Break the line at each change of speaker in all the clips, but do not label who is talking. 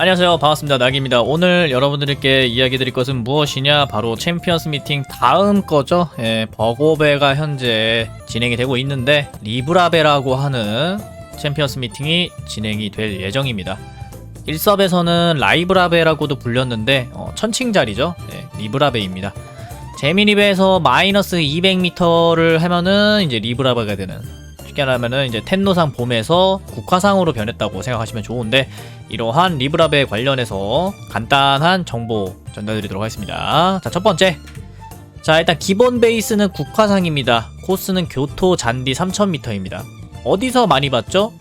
안녕하세요. 반갑습니다. 낙입니다. 오늘 여러분들께 이야기 드릴 것은 무엇이냐? 바로 챔피언스 미팅 다음 거죠? 예, 버고베가 현재 진행이 되고 있는데 리브라베라고 하는 챔피언스 미팅이 진행이 될 예정입니다. 1섭에서는 라이브라베라고도 불렸는데 어, 천칭자리죠? 네, 리브라베입니다. 제미니베에서 마이너스 200m를 하면은 이제 리브라베가 되는 쉽게 말하면은 이제 텐노상 봄에서 국화상으로 변했다고 생각하시면 좋은데 이러한 리브라베 관련해서 간단한 정보 전달드리도록 하겠습니다. 자, 첫 번째. 자, 일단 기본 베이스는 국화상입니다. 코스는 교토 잔디 3000m입니다. 어디서 많이 봤죠?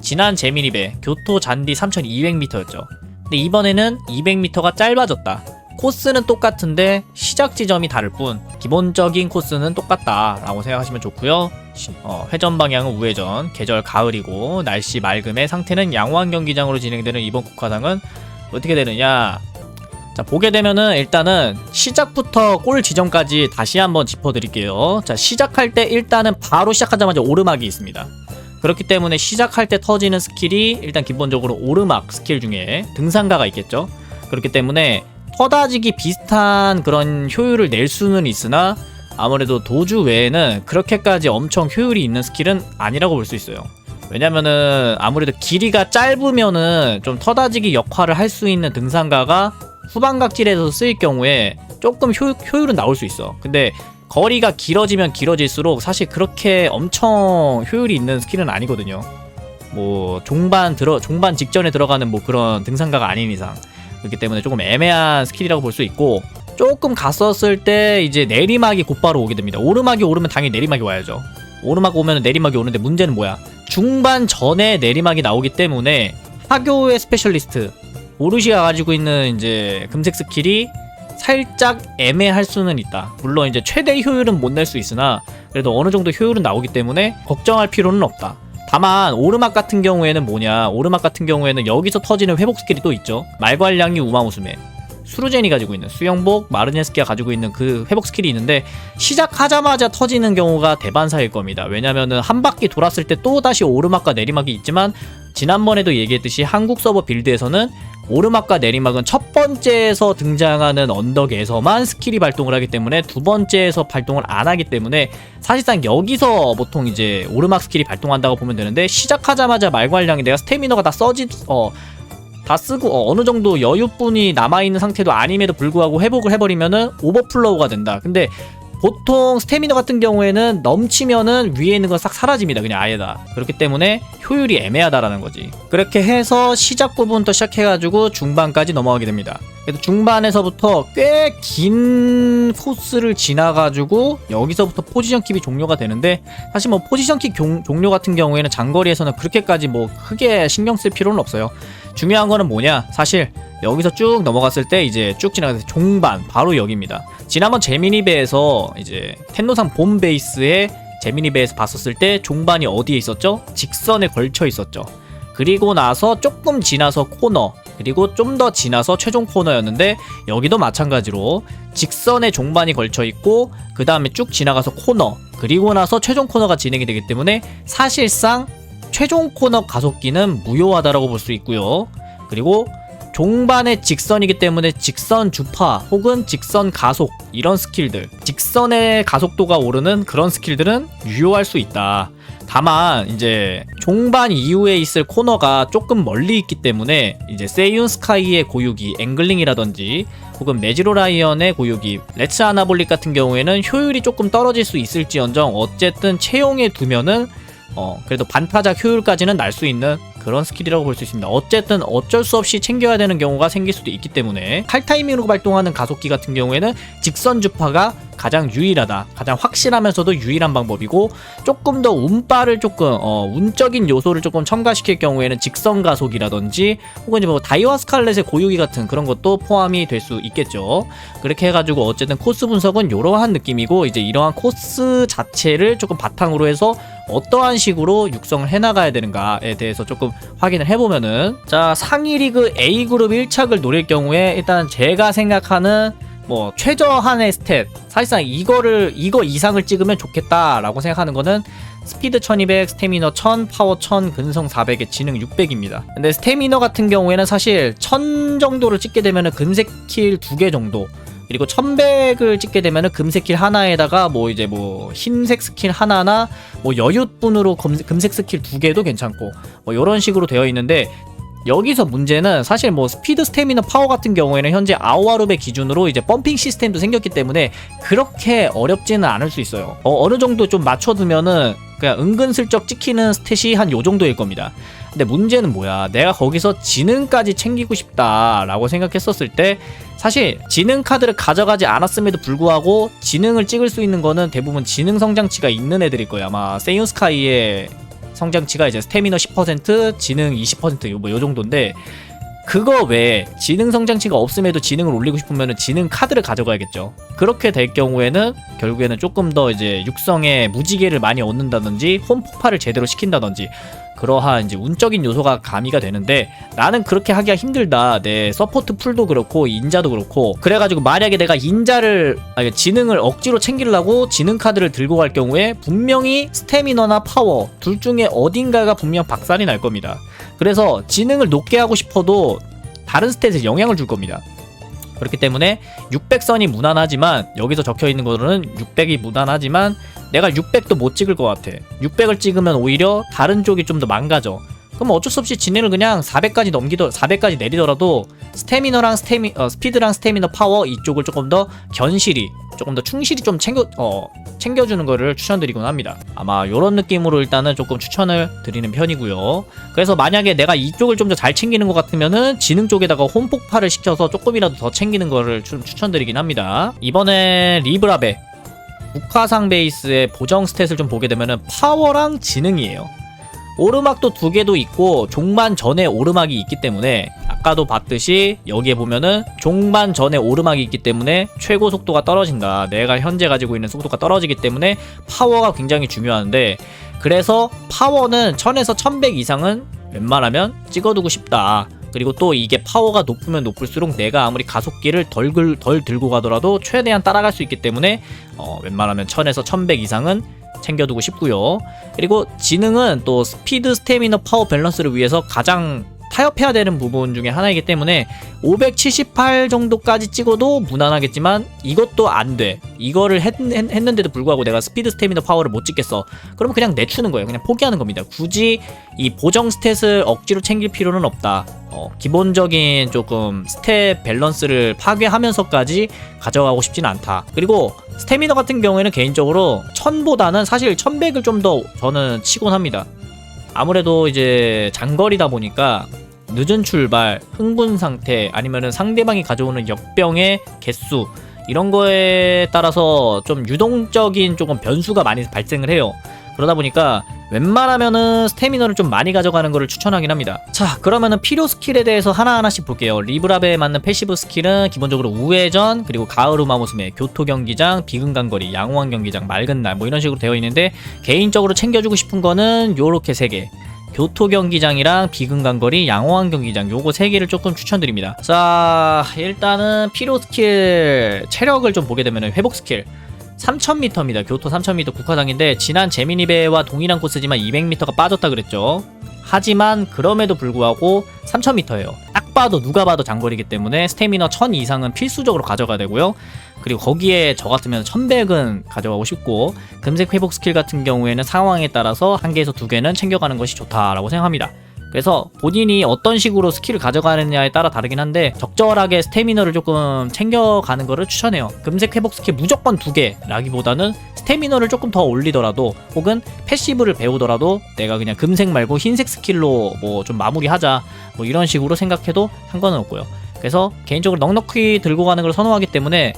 지난 제미니베 교토 잔디 3200m였죠. 근데 이번에는 200m가 짧아졌다. 코스는 똑같은데 시작 지점이 다를 뿐 기본적인 코스는 똑같다라고 생각하시면 좋고요. 시- 어, 회전 방향은 우회전, 계절 가을이고 날씨 맑음에 상태는 양호한 경기장으로 진행되는 이번 국화상은 어떻게 되느냐? 자 보게 되면은 일단은 시작부터 골 지점까지 다시 한번 짚어드릴게요. 자 시작할 때 일단은 바로 시작하자마자 오르막이 있습니다. 그렇기 때문에 시작할 때 터지는 스킬이 일단 기본적으로 오르막 스킬 중에 등산가가 있겠죠. 그렇기 때문에 터다지기 비슷한 그런 효율을 낼 수는 있으나 아무래도 도주 외에는 그렇게까지 엄청 효율이 있는 스킬은 아니라고 볼 수 있어요. 왜냐면은 아무래도 길이가 짧으면은 좀 터다지기 역할을 할 수 있는 등산가가 후반각질에서 쓰일 경우에 조금 효, 효율은 나올 수 있어. 근데 거리가 길어지면 길어질수록 사실 그렇게 엄청 효율이 있는 스킬은 아니거든요. 뭐 종반 들어 종반 직전에 들어가는 뭐 그런 등산가가 아닌 이상 그렇기 때문에 조금 애매한 스킬이라고 볼 수 있고 조금 갔었을 때 이제 내리막이 곧바로 오게 됩니다. 오르막이 오르면 당연히 내리막이 와야죠. 오르막 오면 내리막이 오는데 문제는 뭐야? 중반 전에 내리막이 나오기 때문에 하교의 스페셜리스트 오르시가 가지고 있는 이제 금색 스킬이 살짝 애매할 수는 있다. 물론 이제 최대 효율은 못 낼 수 있으나 그래도 어느 정도 효율은 나오기 때문에 걱정할 필요는 없다. 다만 오르막 같은 경우에는 뭐냐? 오르막 같은 경우에는 여기서 터지는 회복 스킬이 또 있죠. 말괄량이 우마무스메. 수루젠이 가지고 있는 수영복 마르네스키가 가지고 있는 그 회복 스킬이 있는데 시작하자마자 터지는 경우가 대반사일 겁니다. 왜냐면은 한 바퀴 돌았을 때 또 다시 오르막과 내리막이 있지만 지난번에도 얘기했듯이 한국 서버 빌드에서는 오르막과 내리막은 첫 번째에서 등장하는 언덕에서만 스킬이 발동을 하기 때문에 두 번째에서 발동을 안 하기 때문에 사실상 여기서 보통 이제 오르막 스킬이 발동한다고 보면 되는데 시작하자마자 말괄량이 내가 스태미너가 다 써지 어. 다 쓰고 어, 어느 정도 여유분이 남아있는 상태도 아님에도 불구하고 회복을 해버리면은 오버플로우가 된다. 근데 보통 스태미너 같은 경우에는 넘치면은 위에 있는 건 싹 사라집니다. 그냥 아예 다. 그렇기 때문에 효율이 애매하다라는 거지. 그렇게 해서 시작 부분부터 시작해가지고 중반까지 넘어가게 됩니다. 그래도 중반에서부터 꽤 긴 코스를 지나가지고 여기서부터 포지션 킵이 종료가 되는데 사실 뭐 포지션 킵 종- 종료 같은 경우에는 장거리에서는 그렇게까지 뭐 크게 신경 쓸 필요는 없어요. 중요한 거는 뭐냐? 사실 여기서 쭉 넘어갔을 때 이제 쭉 지나가서 종반 바로 여기입니다. 지난번 제미니베에서 이제 텐노산 본 베이스에 제미니베에서 봤었을 때 종반이 어디에 있었죠? 직선에 걸쳐 있었죠. 그리고 나서 조금 지나서 코너 그리고 좀 더 지나서 최종 코너였는데 여기도 마찬가지로 직선에 종반이 걸쳐 있고 그 다음에 쭉 지나가서 코너 그리고 나서 최종 코너가 진행이 되기 때문에 사실상 최종 코너 가속기는 무효하다라고 볼 수 있고요. 그리고 종반의 직선이기 때문에 직선 주파 혹은 직선 가속 이런 스킬들 직선의 가속도가 오르는 그런 스킬들은 유효할 수 있다. 다만 이제 종반 이후에 있을 코너가 조금 멀리 있기 때문에 이제 세이온 스카이의 고유기 앵글링이라든지 혹은 메지로 라이언의 고유기 레츠 아나볼릭 같은 경우에는 효율이 조금 떨어질 수 있을지언정 어쨌든 채용에 두면은 어 그래도 반타작 효율까지는 날 수 있는 그런 스킬이라고 볼 수 있습니다. 어쨌든 어쩔 수 없이 챙겨야 되는 경우가 생길 수도 있기 때문에 칼 타이밍으로 발동하는 가속기 같은 경우에는 직선 주파가 가장 유일하다, 가장 확실하면서도 유일한 방법이고 조금 더 운빨을 조금 어, 운적인 요소를 조금 첨가시킬 경우에는 직선 가속이라든지 혹은 뭐 다이와 스칼렛의 고유기 같은 그런 것도 포함이 될 수 있겠죠. 그렇게 해가지고 어쨌든 코스 분석은 이러한 느낌이고 이제 이러한 코스 자체를 조금 바탕으로 해서 어떠한 식으로 육성을 해나가야 되는가에 대해서 조금 확인을 해보면은 자 상위 리그 A 그룹 1착을 노릴 경우에 일단 제가 생각하는 뭐 최저한의 스탯 사실상 이거를 이거 이상을 찍으면 좋겠다라고 생각하는 거는 스피드 1200, 스태미너 1000, 파워 1000, 근성 400에 지능 600입니다. 근데 스태미너 같은 경우에는 사실 1000 정도를 찍게 되면은 금색 킬 2개 정도 그리고 1100을 찍게 되면은 금색 킬 하나에다가 뭐 이제 뭐 흰색 스킬 하나나 뭐 여윳분으로 검- 금색 스킬 두 개도 괜찮고 뭐 이런 식으로 되어 있는데 여기서 문제는 사실 뭐 스피드 스태미너 파워 같은 경우에는 현재 아우아룹의 기준으로 이제 펌핑 시스템도 생겼기 때문에 그렇게 어렵지는 않을 수 있어요. 어, 느 정도 좀 맞춰두면은 그냥 은근슬쩍 찍히는 스탯이 한 요 정도일 겁니다. 근데 문제는 뭐야? 내가 거기서 지능까지 챙기고 싶다라고 생각했었을 때 사실 지능 카드를 가져가지 않았음에도 불구하고 지능을 찍을 수 있는 거는 대부분 지능 성장치가 있는 애들일 거야. 아마 세이온스카이의 성장치가 이제 스태미너 10%, 지능 20%요 뭐요 정도인데 그거 외에 지능 성장치가 없음에도 지능을 올리고 싶으면 지능 카드를 가져가야겠죠. 그렇게 될 경우에는 결국에는 조금 더 이제 육성에 무지개를 많이 얻는다든지 홈 폭발을 제대로 시킨다든지 그러한 이제 운적인 요소가 가미가 되는데 나는 그렇게 하기가 힘들다. 내 서포트 풀도 그렇고 인자도 그렇고 그래가지고 만약에 내가 인자를 아니 지능을 억지로 챙기려고 지능 카드를 들고 갈 경우에 분명히 스태미너나 파워 둘 중에 어딘가가 분명 박살이 날 겁니다. 그래서 지능을 높게 하고 싶어도 다른 스탯에 영향을 줄 겁니다. 그렇기 때문에 600선이 무난하지만 여기서 적혀 있는 거는 600이 무난하지만 내가 600도 못 찍을 것 같아. 600을 찍으면 오히려 다른 쪽이 좀 더 망가져. 그럼 어쩔 수 없이 진행을 그냥 400까지 넘기더 400까지 내리더라도 스태미너랑 스태미 어, 스피드랑 스태미너 파워 이쪽을 조금 더 견실히 조금 더 충실히 좀 챙겨 어 챙겨주는 거를 추천드리곤 합니다. 아마 이런 느낌으로 일단은 조금 추천을 드리는 편이고요. 그래서 만약에 내가 이쪽을 좀 더 잘 챙기는 것 같으면은 지능 쪽에다가 홈폭파를 시켜서 조금이라도 더 챙기는 거를 좀 추천드리긴 합니다. 이번에 리브라베 국화상 베이스의 보정 스탯을 좀 보게 되면은 파워랑 지능이에요. 오르막도 두 개도 있고 종반 전에 오르막이 있기 때문에 아까도 봤듯이 여기에 보면은 종반 전에 오르막이 있기 때문에 최고 속도가 떨어진다. 내가 현재 가지고 있는 속도가 떨어지기 때문에 파워가 굉장히 중요한데 그래서 파워는 1000에서 1100 이상은 웬만하면 찍어두고 싶다. 그리고 또 이게 파워가 높으면 높을수록 내가 아무리 가속기를 덜, 글- 덜 들고 가더라도 최대한 따라갈 수 있기 때문에 어, 웬만하면 1000에서 1100 이상은 챙겨두고 싶고요. 그리고 지능은 또 스피드, 스태미너, 파워 밸런스를 위해서 가장 타협해야 되는 부분 중에 하나이기 때문에 578 정도까지 찍어도 무난하겠지만 이것도 안 돼. 이거를 했, 했, 했는데도 불구하고 내가 스피드, 스태미너, 파워를 못 찍겠어. 그러면 그냥 내추는 거예요. 그냥 포기하는 겁니다. 굳이 이 보정 스탯을 억지로 챙길 필요는 없다. 어, 기본적인 조금 스탯 밸런스를 파괴하면서까지 가져가고 싶진 않다. 그리고 스태미너 같은 경우에는 개인적으로 1000보다는 사실 1100을 좀 더 저는 치곤 합니다. 아무래도 이제 장거리다 보니까 늦은 출발, 흥분 상태, 아니면은 상대방이 가져오는 역병의 개수 이런 거에 따라서 좀 유동적인 조금 변수가 많이 발생을 해요. 그러다 보니까 웬만하면은 스태미너를 좀 많이 가져가는 거를 추천하긴 합니다. 자, 그러면은 필요 스킬에 대해서 하나하나씩 볼게요. 리브라베에 맞는 패시브 스킬은 기본적으로 우회전, 그리고 가을 우마무스메, 교토 경기장, 비근 간거리, 양호한 경기장, 맑은 날 뭐 이런 식으로 되어 있는데 개인적으로 챙겨주고 싶은 거는 요렇게 세 개. 교토 경기장이랑 비근 간 거리, 양호한 경기장 요거 세 개를 조금 추천드립니다. 자, 일단은 필요 스킬 체력을 좀 보게 되면은 회복 스킬 3000m입니다. 교토 3000m 국화장인데 지난 제미니베와 동일한 코스지만 200m가 빠졌다 그랬죠. 하지만 그럼에도 불구하고 3000m예요. 딱 봐도 누가 봐도 장거리기 때문에 스태미너 1000 이상은 필수적으로 가져가야 되고요. 그리고 거기에 저 같으면 1100은 가져가고 싶고 금색 회복 스킬 같은 경우에는 상황에 따라서 한 개에서 두 개는 챙겨가는 것이 좋다라고 생각합니다. 그래서 본인이 어떤 식으로 스킬을 가져가느냐에 따라 다르긴 한데 적절하게 스태미너를 조금 챙겨가는 거를 추천해요. 금색 회복 스킬 무조건 두 개라기보다는 스태미너를 조금 더 올리더라도 혹은 패시브를 배우더라도 내가 그냥 금색 말고 흰색 스킬로 뭐 좀 마무리하자 뭐 이런 식으로 생각해도 상관은 없고요. 그래서 개인적으로 넉넉히 들고 가는 걸 선호하기 때문에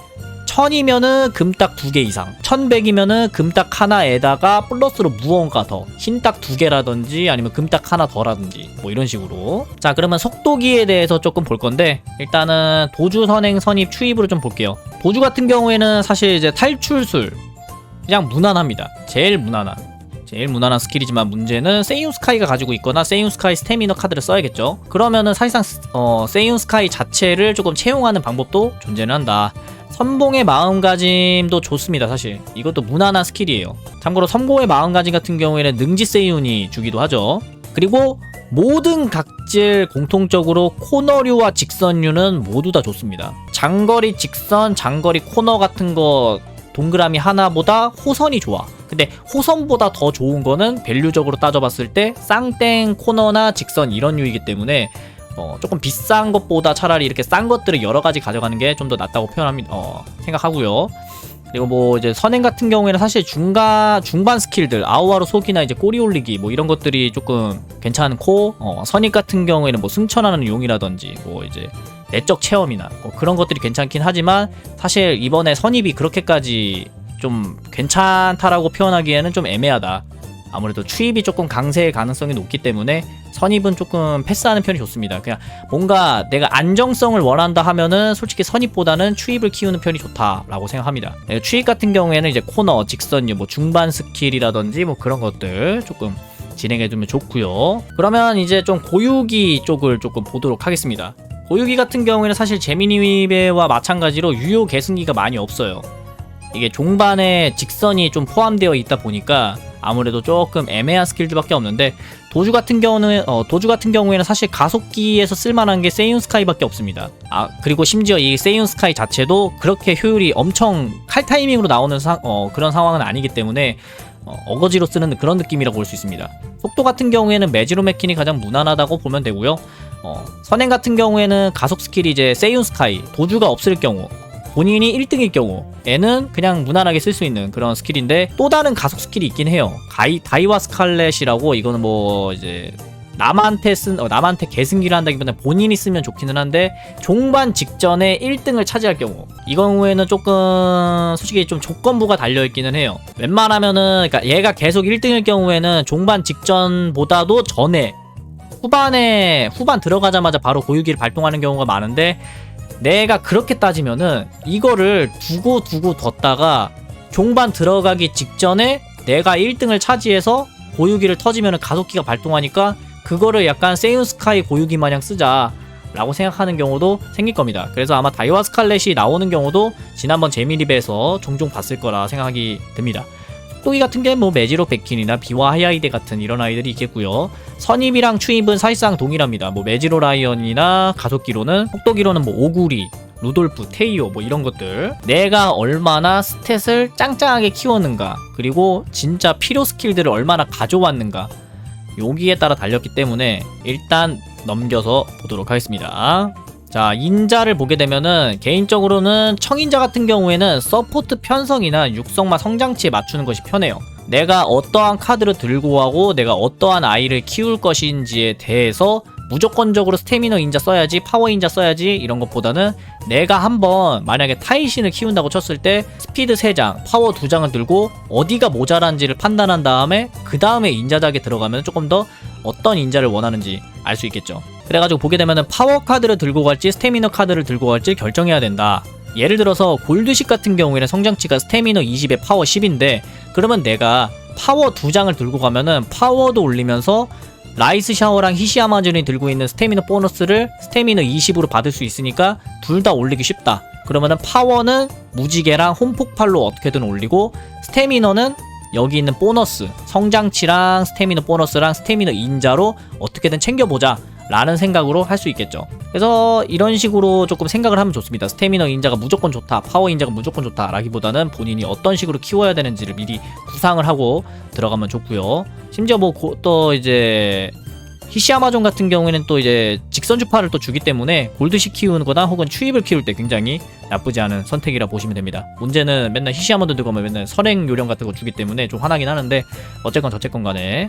1000이면은 금딱 두 개 이상 1100이면은 금딱 하나에다가 플러스로 무언가 더 흰딱 두 개라든지 아니면 금딱 하나 더라든지 뭐 이런 식으로 자 그러면 속도기에 대해서 조금 볼 건데 일단은 도주 선행 선입 추입으로 좀 볼게요 도주 같은 경우에는 사실 이제 탈출술 그냥 무난합니다 제일 무난한 제일 무난한 스킬이지만 문제는 세이온 스카이가 가지고 있거나 세이온 스카이 스태미너 카드를 써야겠죠. 그러면은 사실상 어, 세이온 스카이 자체를 조금 채용하는 방법도 존재는 한다. 선봉의 마음가짐도 좋습니다 사실. 이것도 무난한 스킬이에요. 참고로 선고의 마음가짐 같은 경우에는 능지 세이온이 주기도 하죠. 그리고 모든 각질 공통적으로 코너류와 직선류는 모두 다 좋습니다. 장거리 직선 장거리 코너 같은 거 동그라미 하나보다 호선이 좋아. 근데 호선보다 더 좋은 거는 밸류적으로 따져봤을 때 쌍땡 코너나 직선 이런 류이기 때문에 어, 조금 비싼 것보다 차라리 이렇게 싼 것들을 여러 가지 가져가는 게 좀 더 낫다고 표현합니다. 어, 생각하고요. 그리고 뭐 이제 선행 같은 경우에는 사실 중간 중반 스킬들 아우아로 속이나 이제 꼬리 올리기 뭐 이런 것들이 조금 괜찮고 어, 선익 같은 경우에는 뭐 승천하는 용이라든지 뭐 이제 내적 체험이나 뭐 그런 것들이 괜찮긴 하지만 사실 이번에 선입이 그렇게까지 좀 괜찮다라고 표현하기에는 좀 애매하다. 아무래도 추입이 조금 강세일 가능성이 높기 때문에 선입은 조금 패스하는 편이 좋습니다. 그냥 뭔가 내가 안정성을 원한다 하면은 솔직히 선입보다는 추입을 키우는 편이 좋다라고 생각합니다. 네, 추입 같은 경우에는 이제 코너, 직선류, 뭐 중반 스킬이라든지 뭐 그런 것들 조금 진행해두면 좋고요. 그러면 이제 좀 고유기 쪽을 조금 보도록 하겠습니다. 고유기 같은 경우에는 사실 제미니베와 마찬가지로 유효 계승기가 많이 없어요. 이게 종반에 직선이 좀 포함되어 있다 보니까 아무래도 조금 애매한 스킬들밖에 없는데 도주 같은 경우는 어, 도주 같은 경우에는 사실 가속기에서 쓸만한 게 세이온 스카이밖에 없습니다. 아 그리고 심지어 이 세이온 스카이 자체도 그렇게 효율이 엄청 칼 타이밍으로 나오는 사, 어, 그런 상황은 아니기 때문에 어, 거지로 쓰는 그런 느낌이라고 볼 수 있습니다. 속도 같은 경우에는 매지로 메킨이 가장 무난하다고 보면 되고요. 어, 선행 같은 경우에는 가속 스킬이 이제 세이온 스카이 도주가 없을 경우 본인이 1등일 경우 에는 그냥 무난하게 쓸 수 있는 그런 스킬인데 또 다른 가속 스킬이 있긴 해요. 가이, 다이와 스칼렛이라고 이거는 뭐 이제 남한테 쓴 어, 남한테 계승기를 한다기보다 본인이 쓰면 좋기는 한데 종반 직전에 1등을 차지할 경우 이 경우에는 조금 솔직히 좀 조건부가 달려 있기는 해요. 웬만하면은 그러니까 얘가 계속 1등일 경우에는 종반 직전보다도 전에 후반에 후반 들어가자마자 바로 고유기를 발동하는 경우가 많은데 내가 그렇게 따지면은 이거를 두고 두고 뒀다가 종반 들어가기 직전에 내가 1등을 차지해서 고유기를 터지면은 가속기가 발동하니까 그거를 약간 세이온 스카이 고유기 마냥 쓰자 라고 생각하는 경우도 생길 겁니다. 그래서 아마 다이와 스칼렛이 나오는 경우도 지난번 재미립에서 종종 봤을 거라 생각이 듭니다. 또이 같은 게 뭐 메지로 베킨이나 비와 하야이데 같은 이런 아이들이 있겠고요. 선입이랑 추입은 사실상 동일합니다. 뭐 메지로 라이언이나 가속기로는 속도기로는 뭐 오구리, 루돌프, 테이오 뭐 이런 것들 내가 얼마나 스탯을 짱짱하게 키웠는가 그리고 진짜 필요 스킬들을 얼마나 가져왔는가 여기에 따라 달렸기 때문에 일단 넘겨서 보도록 하겠습니다. 자, 인자를 보게 되면은 개인적으로는 청인자 같은 경우에는 서포트 편성이나 육성마 성장치에 맞추는 것이 편해요. 내가 어떠한 카드를 들고 하고 내가 어떠한 아이를 키울 것인지에 대해서 무조건적으로 스태미너 인자 써야지 파워 인자 써야지 이런 것보다는 내가 한번 만약에 타이신을 키운다고 쳤을 때 스피드 3장 파워 2장을 들고 어디가 모자란지를 판단한 다음에 그 다음에 인자작에 들어가면 조금 더 어떤 인자를 원하는지 알 수 있겠죠 그래가지고 보게 되면은 파워 카드를 들고 갈지 스태미너 카드를 들고 갈지 결정해야 된다 예를 들어서 골드식 같은 경우에는 성장치가 스태미너 20에 파워 10인데 그러면 내가 파워 2장을 들고 가면은 파워도 올리면서 라이스 샤워랑 히시 아마존이 들고 있는 스태미너 보너스를 스태미너 20으로 받을 수 있으니까 둘 다 올리기 쉽다. 그러면은 파워는 무지개랑 홈폭발로 어떻게든 올리고 스태미너는 여기 있는 보너스 성장치랑 스태미너 보너스랑 스태미너 인자로 어떻게든 챙겨보자 라는 생각으로 할 수 있겠죠. 그래서 이런 식으로 조금 생각을 하면 좋습니다. 스태미너 인자가 무조건 좋다 파워 인자가 무조건 좋다 라기보다는 본인이 어떤 식으로 키워야 되는지를 미리 구상을 하고 들어가면 좋고요. 심지어 뭐 또 이제 히시 아마존 같은 경우에는 또 이제 직선 주파를 또 주기 때문에 골드식 키우는 거나 혹은 추입을 키울 때 굉장히 나쁘지 않은 선택이라 보시면 됩니다. 문제는 맨날 히시 아마존 들고 오면 맨날 선행 요령 같은 거 주기 때문에 좀 화나긴 하는데 어쨌건 저쨌건 간에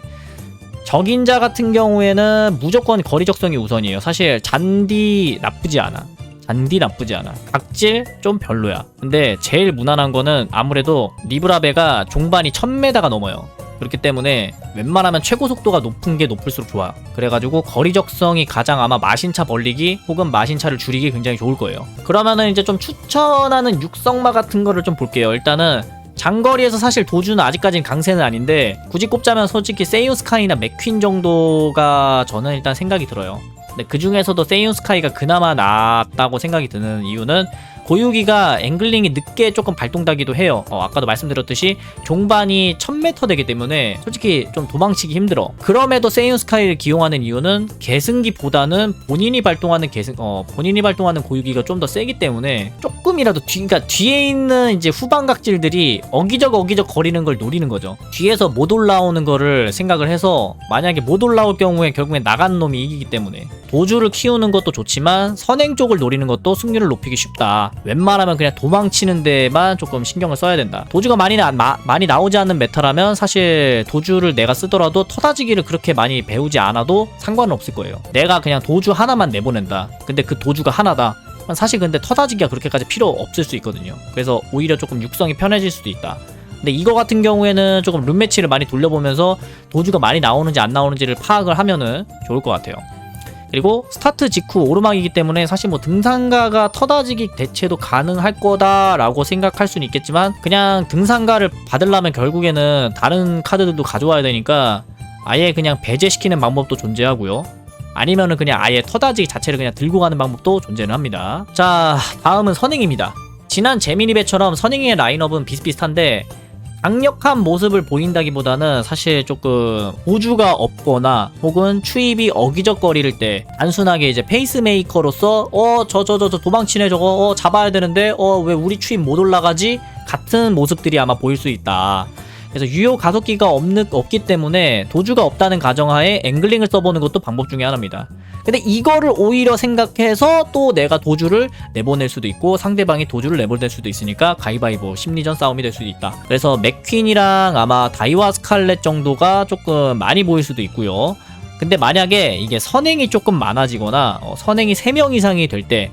적인자 같은 경우에는 무조건 거리 적성이 우선이에요. 사실 잔디 나쁘지 않아. 잔디 나쁘지 않아. 각질 좀 별로야. 근데 제일 무난한 거는 아무래도 리브라베가 종반이 1000m가 넘어요. 그렇기 때문에 웬만하면 최고 속도가 높은 게 높을수록 좋아요. 그래가지고 거리 적성이 가장 아마 마신차 벌리기 혹은 마신차를 줄이기 굉장히 좋을 거예요. 그러면은 이제 좀 추천하는 육성마 같은 거를 좀 볼게요. 일단은 장거리에서 사실 도주는 아직까지는 강세는 아닌데 굳이 꼽자면 솔직히 세이온 스카이나 맥퀸 정도가 저는 일단 생각이 들어요. 근데 그 중에서도 세이온 스카이가 그나마 낫다고 생각이 드는 이유는 고유기가 앵글링이 늦게 조금 발동되기도 해요. 어, 아까도 말씀드렸듯이 종반이 1000m 되기 때문에 솔직히 좀 도망치기 힘들어. 그럼에도 세이온 스카이를 기용하는 이유는 계승기보다는 본인이 발동하는 계승 어 본인이 발동하는 고유기가 좀 더 세기 때문에 조금이라도 뒤 그러니까 뒤에 있는 이제 후방 각질들이 어기적 어기적 거리는 걸 노리는 거죠. 뒤에서 못 올라오는 거를 생각을 해서 만약에 못 올라올 경우에 결국엔 나간 놈이 이기기 때문에 도주를 키우는 것도 좋지만 선행 쪽을 노리는 것도 승률을 높이기 쉽다. 웬만하면 그냥 도망치는 데만 조금 신경을 써야 된다. 도주가 많이 나, 마- 많이 나오지 않는 메타라면 사실 도주를 내가 쓰더라도 터다지기를 그렇게 많이 배우지 않아도 상관은 없을 거예요. 내가 그냥 도주 하나만 내보낸다. 근데 그 도주가 하나다. 사실 근데 터다지기가 그렇게까지 필요 없을 수 있거든요. 그래서 오히려 조금 육성이 편해질 수도 있다. 근데 이거 같은 경우에는 조금 룸매치를 많이 돌려보면서 도주가 많이 나오는지 안 나오는지를 파악을 하면은 좋을 것 같아요. 그리고 스타트 직후 오르막이기 때문에 사실 뭐 등산가가 터다지기 대체도 가능할 거다라고 생각할 수는 있겠지만 그냥 등산가를 받으려면 결국에는 다른 카드들도 가져와야 되니까 아예 그냥 배제시키는 방법도 존재하고요. 아니면은 그냥 아예 터다지기 자체를 그냥 들고 가는 방법도 존재는 합니다. 자, 다음은 선행입니다. 지난 제미니배처럼 선행의 라인업은 비슷비슷한데 강력한 모습을 보인다기보다는 사실 조금 우주가 없거나 혹은 추입이 어기적거릴 때 단순하게 이제 페이스메이커로서 어 저 저 저 저 도망치네 저거 어 잡아야 되는데 어 왜 우리 추입 못 올라가지 같은 모습들이 아마 보일 수 있다. 그래서 유효 가속기가 없는, 없기 때문에 도주가 없다는 가정하에 앵글링을 써보는 것도 방법 중에 하나입니다. 근데 이거를 오히려 생각해서 또 내가 도주를 내보낼 수도 있고 상대방이 도주를 내보낼 수도 있으니까 가위바위보 심리전 싸움이 될 수도 있다. 그래서 맥퀸이랑 아마 다이와 스칼렛 정도가 조금 많이 보일 수도 있고요. 근데 만약에 이게 선행이 조금 많아지거나 어, 선행이 3명 이상이 될 때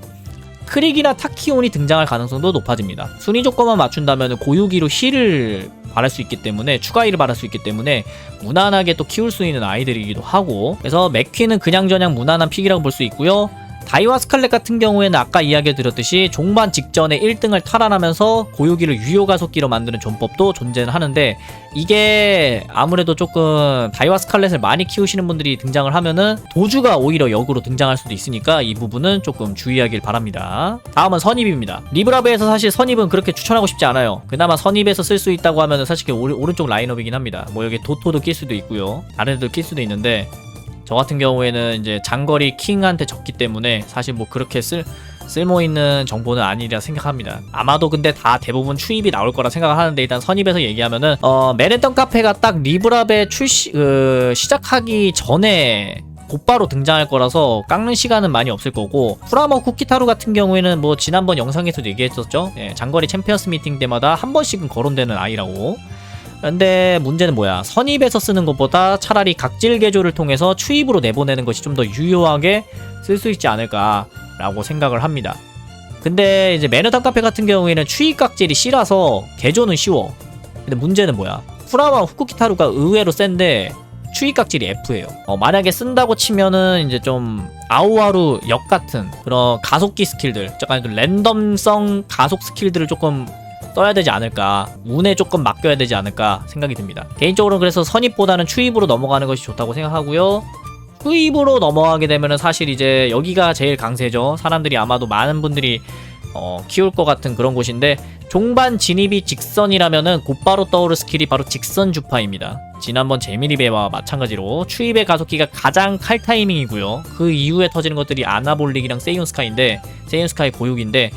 크릭이나 타키온이 등장할 가능성도 높아집니다. 순위 조건만 맞춘다면 고유기로 힐을 바랄 수 있기 때문에 추가 힐을 바랄 수 있기 때문에 무난하게 또 키울 수 있는 아이들이기도 하고 그래서 맥퀸은 그냥저냥 무난한 픽이라고 볼 수 있고요. 다이와 스칼렛 같은 경우에는 아까 이야기 드렸듯이 종반 직전에 1등을 탈환하면서 고유기를 유효 가속기로 만드는 전법도 존재는 하는데 이게 아무래도 조금 다이와 스칼렛을 많이 키우시는 분들이 등장을 하면은 도주가 오히려 역으로 등장할 수도 있으니까 이 부분은 조금 주의하길 바랍니다. 다음은 선입입니다. 리브라베에서 사실 선입은 그렇게 추천하고 싶지 않아요. 그나마 선입에서 쓸 수 있다고 하면은 사실 오른, 오른쪽 라인업이긴 합니다. 뭐 여기 도토도 낄 수도 있고요. 애도 낄 수도 있는데 저 같은 경우에는 이제 장거리 킹한테 졌기 때문에 사실 뭐 그렇게 쓸 쓸모 있는 정보는 아니라 생각합니다. 아마도 근데 다 대부분 추입이 나올 거라 생각을 하는데 일단 선입에서 얘기하면은 어 맨해튼 카페가 딱 리브랍에 출시 그 시작하기 전에 곧바로 등장할 거라서 깎는 시간은 많이 없을 거고 프라모 쿠키타루 같은 경우에는 뭐 지난번 영상에서도 얘기했었죠. 예, 장거리 챔피언스 미팅 때마다 한 번씩은 거론되는 아이라고. 근데 문제는 뭐야? 선입에서 쓰는 것보다 차라리 각질 개조를 통해서 추입으로 내보내는 것이 좀 더 유효하게 쓸 수 있지 않을까 라고 생각을 합니다. 근데 이제 매너탄 카페 같은 경우에는 추입 각질이 실라서 개조는 쉬워. 근데 문제는 뭐야? 프라와 후쿠키타루가 의외로 센데 추입 각질이 F예요. 어, 만약에 쓴다고 치면은 이제 좀 아우아루 역 같은 그런 가속기 스킬들, 약간 좀 랜덤성 가속 스킬들을 조금 써야 되지 않을까 운에 조금 맡겨야 되지 않을까 생각이 듭니다 개인적으로는 그래서 선입보다는 추입으로 넘어가는 것이 좋다고 생각하고요 추입으로 넘어가게 되면은 사실 이제 여기가 제일 강세죠 사람들이 아마도 많은 분들이 어, 키울 것 같은 그런 곳인데 종반 진입이 직선이라면은 곧바로 떠오를 스킬이 바로 직선 주파입니다. 지난번 제미리베와 마찬가지로 추입의 가속기가 가장 칼 타이밍이고요. 그 이후에 터지는 것들이 아나볼릭이랑 세이온 스카이인데 세이온 스카이 고육인데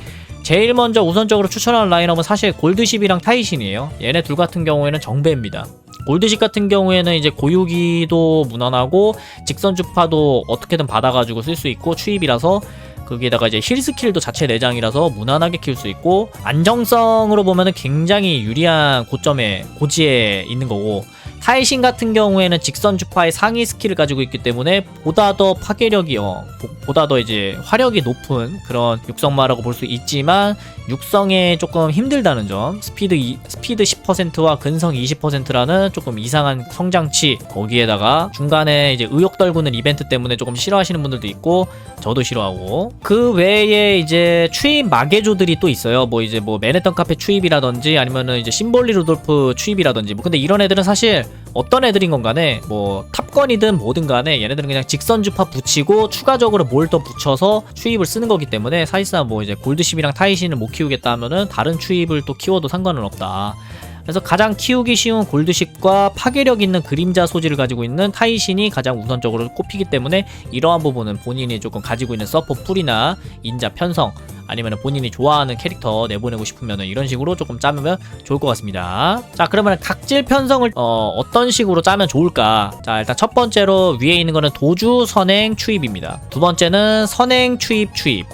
제일 먼저 우선적으로 추천하는 라인업은 사실 골드십이랑 타이신이에요. 얘네 둘 같은 경우에는 정배입니다. 골드십 같은 경우에는 이제 고유기도 무난하고 직선 주파도 어떻게든 받아가지고 쓸 수 있고 추입이라서 거기에다가 이제 힐 스킬도 자체 내장이라서 무난하게 키울 수 있고 안정성으로 보면은 굉장히 유리한 고점에 고지에 있는 거고 타이신 같은 경우에는 직선 주파의 상위 스킬을 가지고 있기 때문에 보다 더 파괴력이 어 보- 보다 더 이제 화력이 높은 그런 육성마라고 볼 수 있지만 육성에 조금 힘들다는 점 스피드 이, 스피드 10%와 근성 20%라는 조금 이상한 성장치 거기에다가 중간에 이제 의욕 떨구는 이벤트 때문에 조금 싫어하시는 분들도 있고 저도 싫어하고. 그 외에 이제 추입 마개조들이 또 있어요. 뭐 이제 뭐 맨해튼 카페 추입이라든지 아니면은 이제 심볼리 루돌프 추입이라든지 뭐. 근데 이런 애들은 사실 어떤 애들인 건 간에 뭐 탑건이든 뭐든 간에 얘네들은 그냥 직선 주파 붙이고 추가적으로 뭘 더 붙여서 추입을 쓰는 거기 때문에 사실상 뭐 이제 골드십이랑 타이신을 못 키우겠다 하면은 다른 추입을 또 키워도 상관은 없다. 그래서 가장 키우기 쉬운 골드십과 파괴력 있는 그림자 소지를 가지고 있는 타이신이 가장 우선적으로 꼽히기 때문에 이러한 부분은 본인이 조금 가지고 있는 서포 풀이나 인자 편성 아니면 본인이 좋아하는 캐릭터 내보내고 싶으면 이런 식으로 조금 짜면 좋을 것 같습니다. 자 그러면 각질 편성을 어, 어떤 식으로 짜면 좋을까? 자 일단 첫 번째로 위에 있는 거는 도주 선행 추입입니다. 두 번째는 선행 추입 추입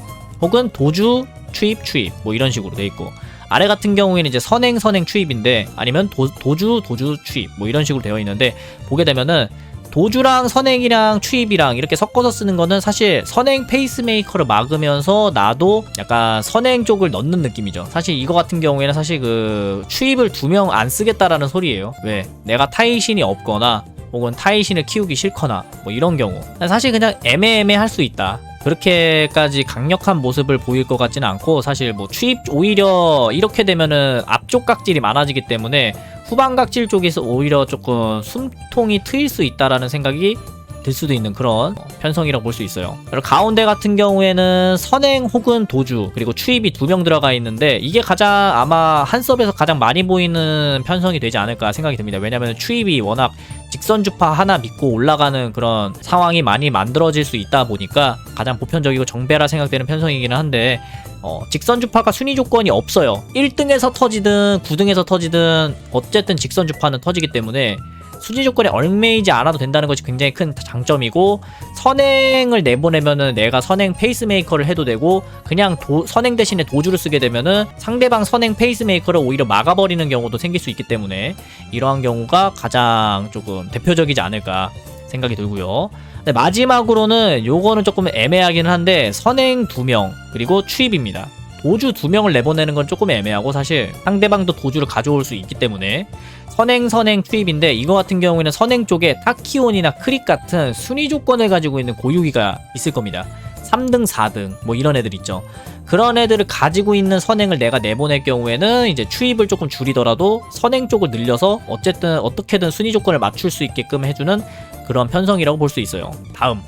혹은 도주 추입 추입 뭐 이런 식으로 돼 있고 아래 같은 경우에는 이제 선행 선행 추입인데 아니면 도, 도주 도주 추입 뭐 이런 식으로 되어 있는데 보게 되면은 도주랑 선행이랑 추입이랑 이렇게 섞어서 쓰는 거는 사실 선행 페이스메이커를 막으면서 나도 약간 선행 쪽을 넣는 느낌이죠. 사실 이거 같은 경우에는 사실 그 추입을 두 명 안 쓰겠다라는 소리예요. 왜? 내가 타이신이 없거나 혹은 타이신을 키우기 싫거나 뭐 이런 경우 사실 그냥 애매애매 할 수 있다. 그렇게까지 강력한 모습을 보일 것 같지는 않고 사실 뭐 추입 오히려 이렇게 되면은 앞쪽 각질이 많아지기 때문에 후방 각질 쪽에서 오히려 조금 숨통이 트일 수 있다라는 생각이 들 수도 있는 그런 편성이라고 볼 수 있어요. 가운데 같은 경우에는 선행 혹은 도주 그리고 추입이 두 명 들어가 있는데 이게 가장 아마 한 섭에서 가장 많이 보이는 편성이 되지 않을까 생각이 듭니다. 왜냐하면 추입이 워낙 직선 주파 하나 믿고 올라가는 그런 상황이 많이 만들어질 수 있다 보니까 가장 보편적이고 정배라 생각되는 편성이기는 한데 어, 직선 주파가 순위 조건이 없어요. 1등에서 터지든 9등에서 터지든 어쨌든 직선 주파는 터지기 때문에 순위 조건에 얽매이지 않아도 된다는 것이 굉장히 큰 장점이고 선행을 내보내면은 내가 선행 페이스메이커를 해도 되고 그냥 도- 선행 대신에 도주를 쓰게 되면은 상대방 선행 페이스메이커를 오히려 막아버리는 경우도 생길 수 있기 때문에 이러한 경우가 가장 조금 대표적이지 않을까 생각이 들고요. 네, 마지막으로는 요거는 조금 애매하기는 한데 선행 두명 그리고 추입입니다. 도주 두 명을 내보내는 건 조금 애매하고 사실 상대방도 도주를 가져올 수 있기 때문에 선행 선행 투입인데 이거 같은 경우에는 선행 쪽에 타키온이나 크릭 같은 순위 조건을 가지고 있는 고유기가 있을 겁니다. 3등, 4등 뭐 이런 애들 있죠. 그런 애들을 가지고 있는 선행을 내가 내보낼 경우에는 이제 추입을 조금 줄이더라도 선행 쪽을 늘려서 어쨌든 어떻게든 순위 조건을 맞출 수 있게끔 해주는 그런 편성이라고 볼 수 있어요. 다음.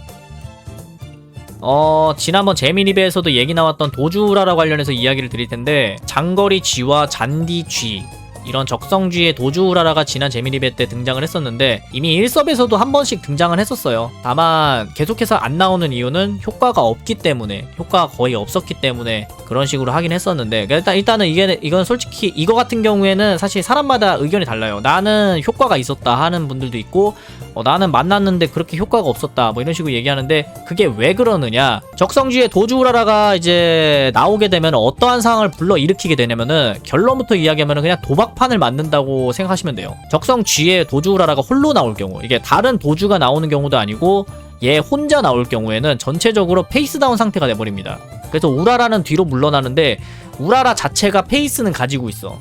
어, 지난번 재미리베에서도 얘기 나왔던 도주라라 관련해서 이야기를 드릴 텐데, 장거리 쥐와 잔디 쥐, 이런 적성쥐의 도주라라가 지난 재미리베 때 등장을 했었는데, 이미 1섭에서도 한 번씩 등장을 했었어요. 다만, 계속해서 안 나오는 이유는 효과가 없기 때문에, 효과가 거의 없었기 때문에, 그런 식으로 하긴 했었는데, 일단, 일단은 이게, 이건 솔직히, 이거 같은 경우에는 사실 사람마다 의견이 달라요. 나는 효과가 있었다 하는 분들도 있고, 어, 나는 만났는데 그렇게 효과가 없었다 뭐 이런 식으로 얘기하는데 그게 왜 그러느냐 적성주의 도주우라라가 이제 나오게 되면 어떠한 상황을 불러 일으키게 되냐면은 결론부터 이야기하면은 그냥 도박 판을 만든다고 생각하시면 돼요. 적성쥐의 도주 우라라가 홀로 나올 경우 이게 다른 도주가 나오는 경우도 아니고 얘 혼자 나올 경우에는 전체적으로 페이스다운 상태가 돼버립니다. 그래서 우라라는 뒤로 물러나는데 우라라 자체가 페이스는 가지고 있어.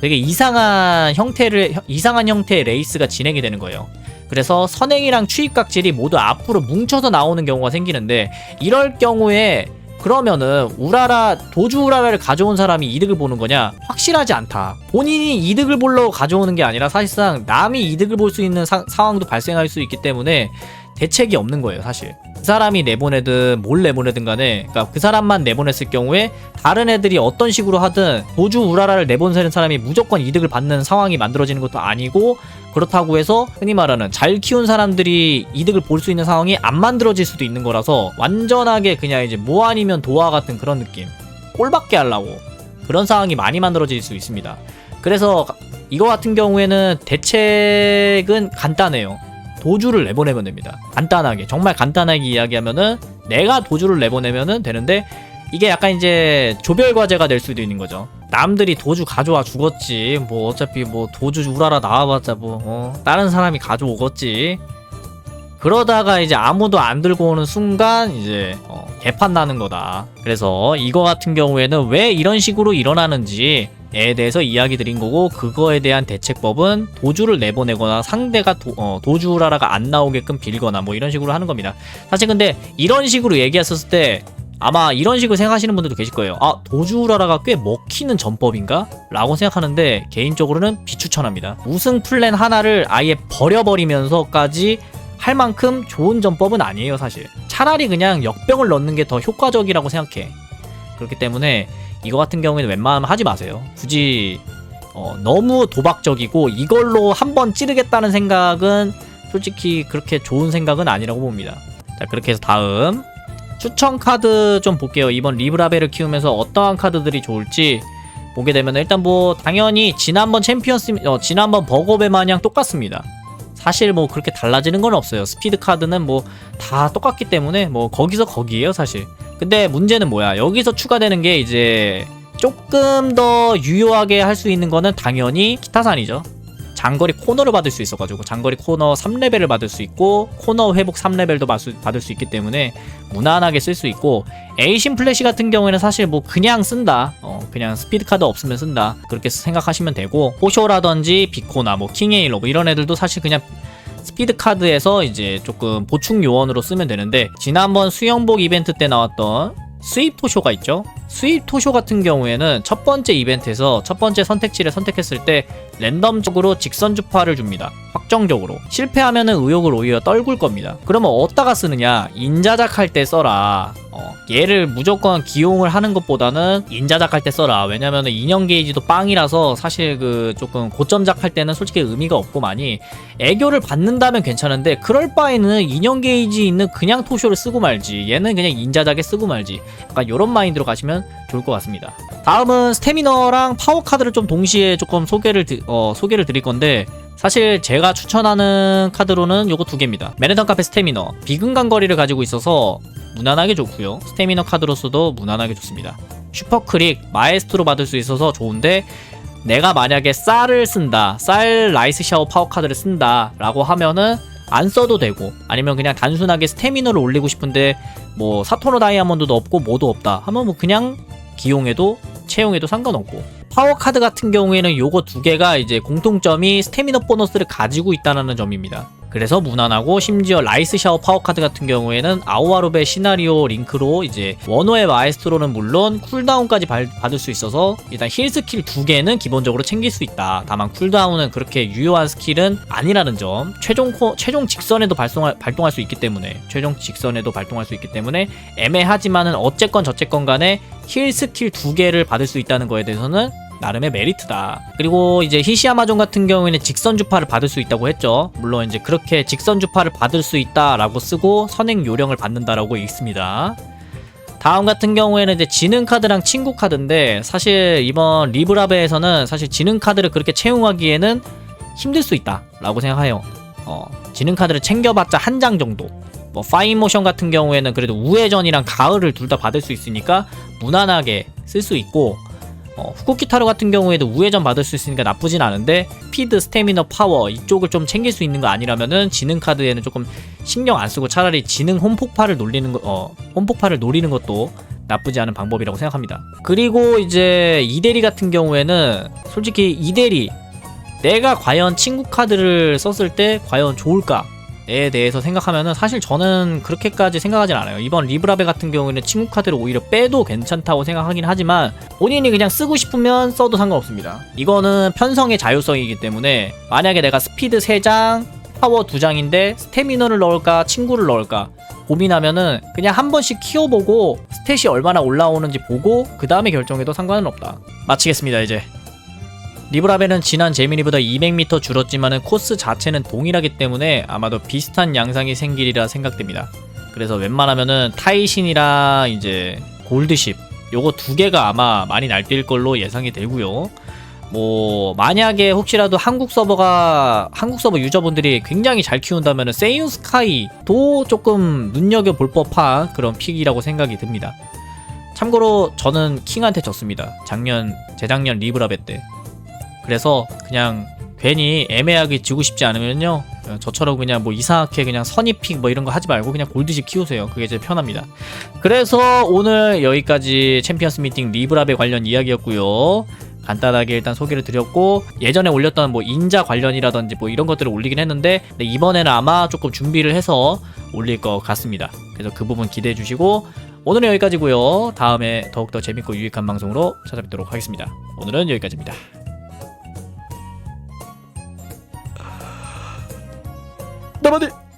되게 이상한 형태를 이상한 형태의 레이스가 진행이 되는 거예요. 그래서 선행이랑 추입 각질이 모두 앞으로 뭉쳐서 나오는 경우가 생기는데 이럴 경우에 그러면은 우라라 도주 우라라를 가져온 사람이 이득을 보는 거냐? 확실하지 않다. 본인이 이득을 보려고 가져오는 게 아니라 사실상 남이 이득을 볼 수 있는 사- 상황도 발생할 수 있기 때문에 대책이 없는 거예요 사실. 그 사람이 내보내든 뭘 내보내든 간에 그러니까 그 사람만 내보냈을 경우에 다른 애들이 어떤 식으로 하든 도주 우라라를 내보내는 사람이 무조건 이득을 받는 상황이 만들어지는 것도 아니고 그렇다고 해서 흔히 말하는 잘 키운 사람들이 이득을 볼 수 있는 상황이 안 만들어질 수도 있는 거라서 완전하게 그냥 이제 뭐 아니면 도화 같은 그런 느낌. 꼴밖에 하려고 그런 상황이 많이 만들어질 수 있습니다. 그래서 이거 같은 경우에는 대책은 간단해요. 도주를 내보내면 됩니다. 간단하게. 정말 간단하게 이야기하면은 내가 도주를 내보내면은 되는데 이게 약간 이제 조별 과제가 될 수도 있는 거죠. 남들이 도주 가져와 죽었지. 뭐 어차피 뭐 도주 우라라 나와봤자 뭐 어, 다른 사람이 가져오겠지. 그러다가 이제 아무도 안 들고 오는 순간 이제 어, 개판 나는 거다. 그래서 이거 같은 경우에는 왜 이런 식으로 일어나는지 에 대해서 이야기 드린 거고 그거에 대한 대책법은 도주를 내보내거나 상대가 도, 어, 도주라라가 안 나오게끔 빌거나 뭐 이런 식으로 하는 겁니다. 사실 근데 이런 식으로 얘기했었을 때 아마 이런 식으로 생각하시는 분들도 계실 거예요. 아, 도주라라가 꽤 먹히는 전법인가? 라고 생각하는데 개인적으로는 비추천합니다. 우승 플랜 하나를 아예 버려버리면서까지 할 만큼 좋은 전법은 아니에요, 사실. 차라리 그냥 역병을 넣는 게 더 효과적이라고 생각해. 그렇기 때문에 이거 같은 경우에는 웬만하면 하지 마세요. 굳이 어, 너무 도박적이고 이걸로 한 번 찌르겠다는 생각은 솔직히 그렇게 좋은 생각은 아니라고 봅니다. 자, 그렇게 해서 다음 추천 카드 좀 볼게요. 이번 리브라벨을 키우면서 어떠한 카드들이 좋을지 보게 되면 일단 뭐 당연히 지난번 챔피언스 어, 지난번 버거베 마냥 똑같습니다. 사실 뭐 그렇게 달라지는 건 없어요. 스피드 카드는 뭐 다 똑같기 때문에 뭐 거기서 거기에요, 사실. 근데 문제는 뭐야? 여기서 추가되는 게 이제 조금 더 유효하게 할 수 있는 거는 당연히 기타산이죠. 장거리 코너를 받을 수 있어가지고 장거리 코너 3레벨을 받을 수 있고 코너 회복 3레벨도 받을 수 있기 때문에 무난하게 쓸 수 있고 에이신 플래시 같은 경우에는 사실 뭐 그냥 쓴다. 어 그냥 스피드 카드 없으면 쓴다. 그렇게 생각하시면 되고 호쇼라든지 비코나 뭐 킹에일러 뭐 이런 애들도 사실 그냥 스피드 카드에서 이제 조금 보충 요원으로 쓰면 되는데 지난번 수영복 이벤트 때 나왔던 수입 토쇼가 있죠. 수입 토쇼 같은 경우에는 첫 번째 이벤트에서 첫 번째 선택지를 선택했을 때 랜덤적으로 직선 주파를 줍니다. 확정적으로. 실패하면은 의욕을 오히려 떨굴 겁니다. 그러면 어디다가 쓰느냐? 인자작 할 때 써라. 어, 얘를 무조건 기용을 하는 것보다는 인자작 할 때 써라. 왜냐면은 인형 게이지도 빵이라서 사실 그 조금 고점작 할 때는 솔직히 의미가 없고 많이 애교를 받는다면 괜찮은데 그럴 바에는 인형 게이지 있는 그냥 토쇼를 쓰고 말지. 얘는 그냥 인자작에 쓰고 말지. 약간 요런 마인드로 가시면 좋을 것 같습니다. 다음은 스태미너랑 파워 카드를 좀 동시에 조금 소개를 드, 어, 소개를 드릴 건데 사실 제가 추천하는 카드로는 요거 두 개입니다. 맨해튼 카페 스태미너 비근간 거리를 가지고 있어서 무난하게 좋고요. 스태미너 카드로서도 무난하게 좋습니다. 슈퍼크릭 마에스트로 받을 수 있어서 좋은데 내가 만약에 쌀을 쓴다, 쌀 라이스 샤워 파워 카드를 쓴다 라고 하면은 안 써도 되고 아니면 그냥 단순하게 스태미너를 올리고 싶은데 뭐 사토노 다이아몬드도 없고 뭐도 없다 하면 뭐 그냥 기용해도 채용해도 상관없고 파워 카드 같은 경우에는 요거 두 개가 이제 공통점이 스태미너 보너스를 가지고 있다는 점입니다. 그래서 무난하고 심지어 라이스 샤워 파워 카드 같은 경우에는 아우아루베 시나리오 링크로 이제 원호의 마에스트로는 물론 쿨다운까지 발- 받을 수 있어서 일단 힐 스킬 두 개는 기본적으로 챙길 수 있다. 다만 쿨다운은 그렇게 유효한 스킬은 아니라는 점. 최종 코, 최종 직선에도 발송할, 발동할 수 있기 때문에 최종 직선에도 발동할 수 있기 때문에 애매하지만은 어쨌건 저쨌건 간에 힐 스킬 두 개를 받을 수 있다는 거에 대해서는 나름의 메리트다. 그리고 이제 히시아마존 같은 경우에는 직선 주파를 받을 수 있다고 했죠. 물론 이제 그렇게 직선 주파를 받을 수 있다라고 쓰고 선행 요령을 받는다라고 있습니다. 다음 같은 경우에는 이제 지능 카드랑 친구 카드인데 사실 이번 리브라베에서는 사실 지능 카드를 그렇게 채용하기에는 힘들 수 있다라고 생각해요. 어, 지능 카드를 챙겨봤자 한 장 정도. 뭐 파인 모션 같은 경우에는 그래도 우회전이랑 가을을 둘 다 받을 수 있으니까 무난하게 쓸 수 있고 어, 후쿠키 타로 같은 경우에도 우회전 받을 수 있으니까 나쁘진 않은데 피드, 스태미너, 파워 이쪽을 좀 챙길 수 있는 거 아니라면은 지능 카드에는 조금 신경 안 쓰고 차라리 지능 홈폭파를 노리는 거, 어, 홈폭파를 노리는 것도 나쁘지 않은 방법이라고 생각합니다. 그리고 이제 이대리 같은 경우에는 솔직히 이대리 내가 과연 친구 카드를 썼을 때 과연 좋을까? 에 대해서 생각하면은 사실 저는 그렇게까지 생각하진 않아요. 이번 리브라베 같은 경우에는 친구 카드를 오히려 빼도 괜찮다고 생각하긴 하지만 본인이 그냥 쓰고 싶으면 써도 상관없습니다. 이거는 편성의 자유성이기 때문에 만약에 내가 스피드 3장, 파워 2장인데 스태미너를 넣을까 친구를 넣을까 고민하면은 그냥 한 번씩 키워보고 스탯이 얼마나 올라오는지 보고 그 다음에 결정해도 상관은 없다. 마치겠습니다 이제. 리브라벨은 지난 제미니보다 200m 줄었지만은 코스 자체는 동일하기 때문에 아마도 비슷한 양상이 생기리라 생각됩니다. 그래서 웬만하면은 타이신이랑 이제 골드십 요거 두 개가 아마 많이 날뛸 걸로 예상이 되고요. 뭐 만약에 혹시라도 한국 서버가 한국 서버 유저분들이 굉장히 잘 키운다면은 세이온 스카이도 조금 눈여겨 볼 법한 그런 픽이라고 생각이 듭니다. 참고로 저는 킹한테 졌습니다. 작년 재작년 리브라베 때. 그래서 그냥 괜히 애매하게 지고 싶지 않으면요 어, 저처럼 그냥 뭐 이상하게 그냥 선입픽 뭐 이런 거 하지 말고 그냥 골드집 키우세요 그게 제일 편합니다 그래서 오늘 여기까지 챔피언스 미팅 리브랍에 관련 이야기였고요 간단하게 일단 소개를 드렸고 예전에 올렸던 뭐 인자 관련이라든지 뭐 이런 것들을 올리긴 했는데 이번에는 아마 조금 준비를 해서 올릴 것 같습니다 그래서 그 부분 기대해 주시고 오늘은 여기까지고요. 다음에 더욱더 재밌고 유익한 방송으로 찾아뵙도록 하겠습니다. 오늘은 여기까지입니다.
나만의